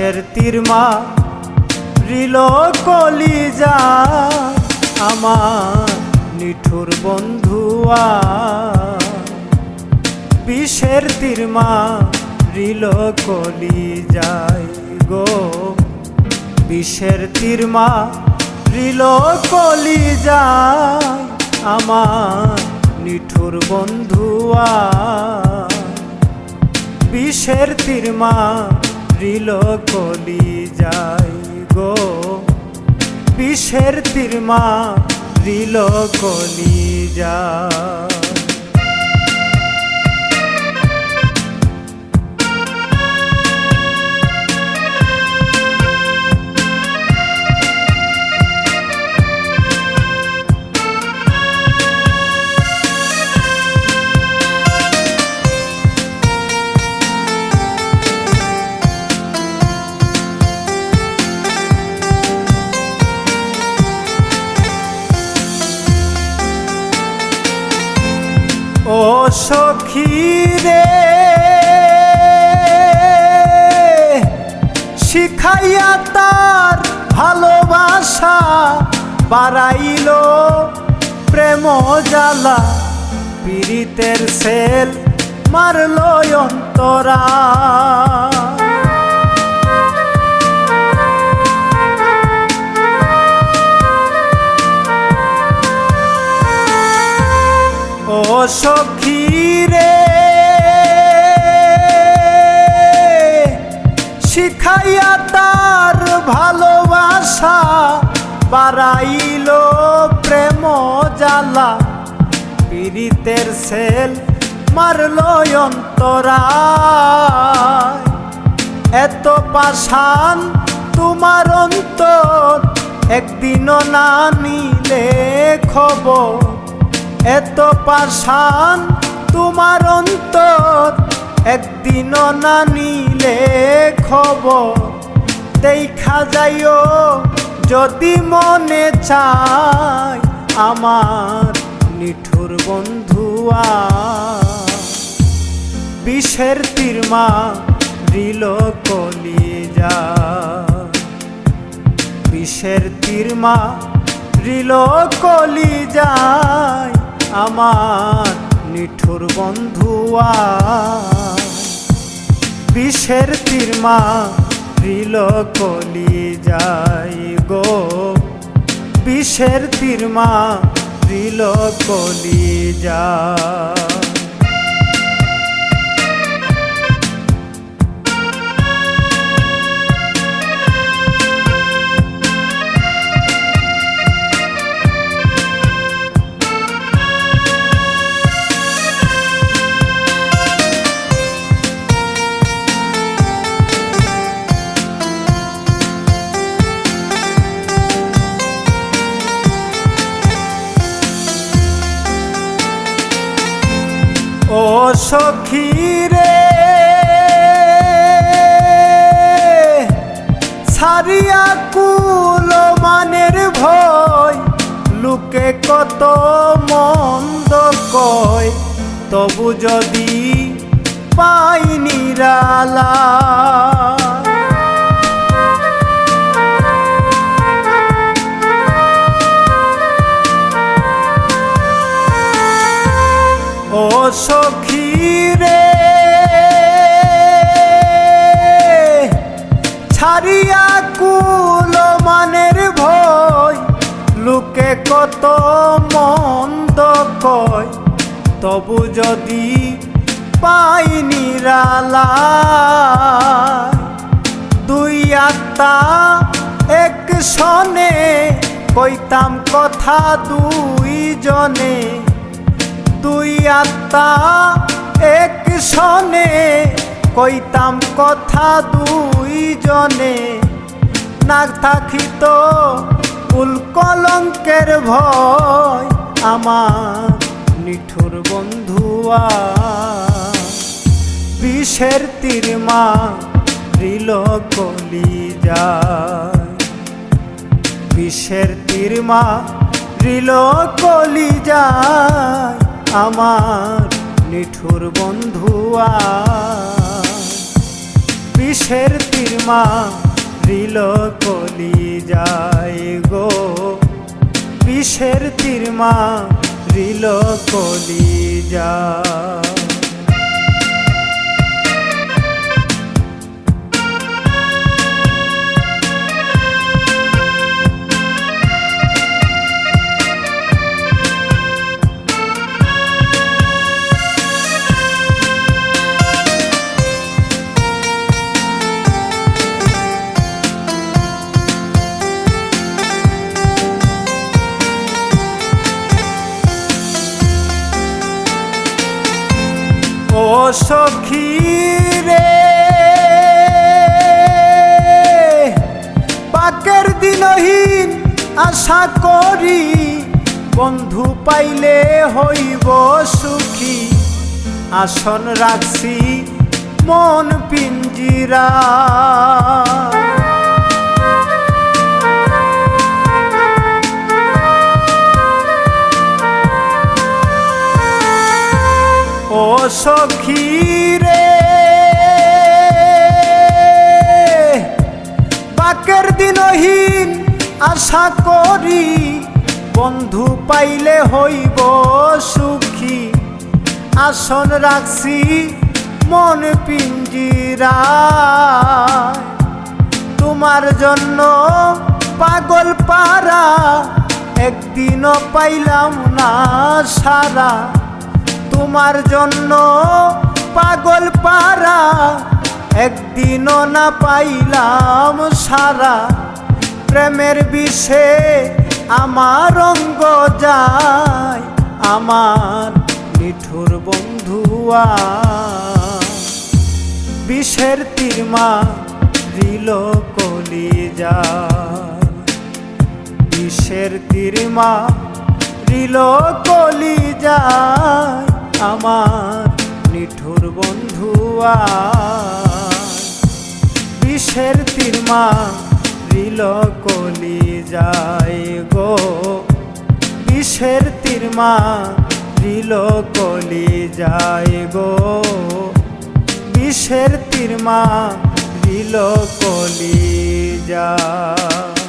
বিষের তীরমা রিল কলিজা আমার নিঠুর বন্ধুয়া বিষের তীরমা রিল কলিজায় গো। বিষের তীরমা রিল কলি কলিজায় আমার নিঠুর বন্ধুয়া বিষের তীরমা রিল কলি যাই গো। বিষের তীরমা দিল কলি যায় সখী রে শিখাইয়া তার ভালোবাসা বাড়াইল প্রেম জ্বালা পীড়িতের সেল মারল অন্তরা। সখী রে শিখাইয়া তার ভালোবাসা বাড়াইল প্রেম জ্বালা। পীড়িতের সেল মারল অন্তরা এত পাশান তোমার অন্তর, একদিনও না নিলে খবর। এত পাষাণ তোমার অন্তর, একদিনও না নিলে খবর। দেখা যাইও যদি মনে চায় আমার নিঠুর বন্ধুয়া বিষের তীরমা রিল কলি যা বিষের তীরমা রিল কলি যায় আমার নিঠুর বন্ধুয়া। বিষের তীরমা প্রিল কলি যাই গো। বিষের তীরমা প্রিল কলি যায় সখী রে। সারিয়া কুল মানের ভয় লোকে কত মন্দ কয় তবু যদি পাই নিরালা ছাড়িয়া কুল মানের ভয়, লোকে কত মন্দ কয়। তবু যদি পাই নিরালা দুই আত্মা এক সনে, কইতাম কথা দুই জনে। দুই আত্মা এক সনে কইতাম কথা দুই জনে না থাকিত কুল কলঙ্কের ভয় আমার নিঠুর বন্ধুয়া। বিষের তীরমা রিল কলি যায় বিষের তীরমা রিল কলি যায় আমার নিঠুর বন্ধুয়া। বিষের তীরমা রিল কলি যায় গো। বিষের তীরমা রিল কলি যায়। সখী রে। পাকের দিনহীন আশা করি বন্ধু পাইলে হইব সুখী। আসন রাখছি মন পিঞ্জিরা। ও সখী আশা করি, বন্ধু পাইলে হইব সুখী। আসন রাখছি মন পিঞ্জিরা। তোমার জন্য পাগল পারা একদিনও পাইলাম না সারা। তোমার জন্য পাগল পারা একদিনও না পাইলাম সারা। প্রেমের বিষে আমার অঙ্গ যায়, আমার মিঠুর বন্ধুয়া বিষের তীরমা দিল কলি যা বিষের তীরমা দিল কলি যায় আমার নিঠুর বন্ধুয়া বিষের তীরমা দিল কলি যায় গো। বিষের তিরমা দিল কলি যায় গো? বিষের তিরমা দিল কলি যায়